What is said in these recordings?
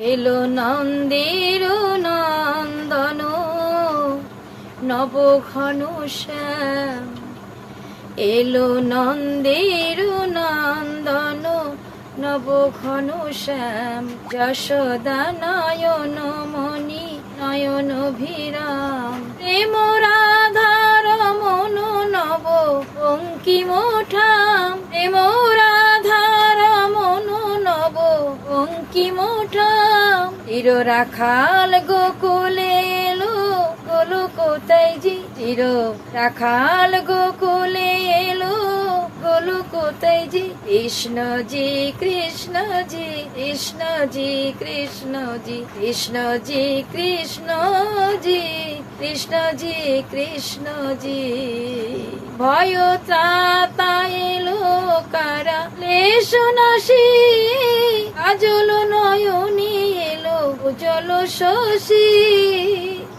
এলো নন্দের নন্দন নব ঘন শ্যাম এলো নন্দের নন্দন নব ঘন শ্যাম যশোদা নয়ন মণি, নয়ন ভিরাম প্রেম রাধার মন নব অঙ্কিম ঠাম প্রেম চির রাখাল গোকুলে এলো গোলো কোথায় জি? চির রাখাল গোকুলে এলো গোলো কোথায় জি? কৃষ্ণ জি কৃষ্ণ জি কৃষ্ণ জি কৃষ্ণ জি কৃষ্ণ জি কৃষ্ণ জি কৃষ্ণ জি কৃষ্ণ জি। ভয় ত্রাতা এলো কারা লেশ উজল শশী,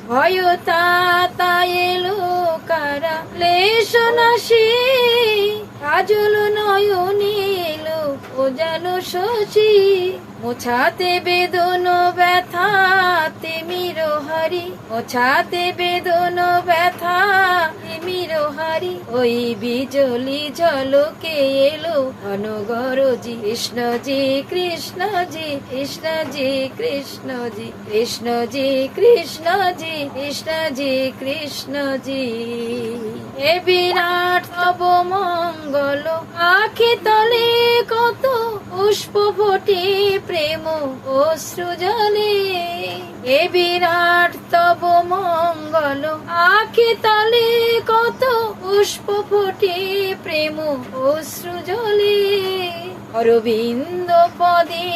ভয় তাতা এলো কারা? লেশ নাশি, কাজল এলো উজাল শশী। মোছাতে বেদন ব্যথা, তিমির হরি, মোছাতে বেদন ব্যথা তিমির ওই বিজলি ঝলকে এলো। অনুগরজি, কৃষ্ণজি কৃষ্ণজি কৃষ্ণজি কৃষ্ণজি কৃষ্ণজি কৃষ্ণজি কৃষ্ণজি কৃষ্ণজি। এ বিরাট হব মঙ্গল আখি তলে পুষ্প ফোটে প্রেম অশ্রু জলে এ বিরাট তব মঙ্গল আখি তলে কত পুষ্প ফোটে প্রেম অশ্রু জলে অরবিন্দ পদে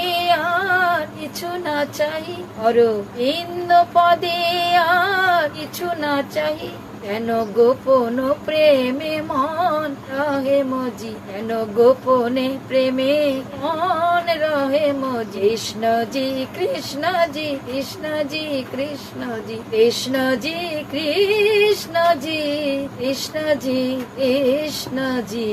আর কিছু না চাই, অরবিন্দ পদে আর কিছু না চাই কেন গোপন প্রেমে মন রহে মজি কেন গোপনে প্রেমে মন রহে মজি। কৃষ্ণজি কৃষ্ণজি কৃষ্ণজি কৃষ্ণজি কৃষ্ণজি কৃষ্ণজি কৃষ্ণজি কৃষ্ণজি।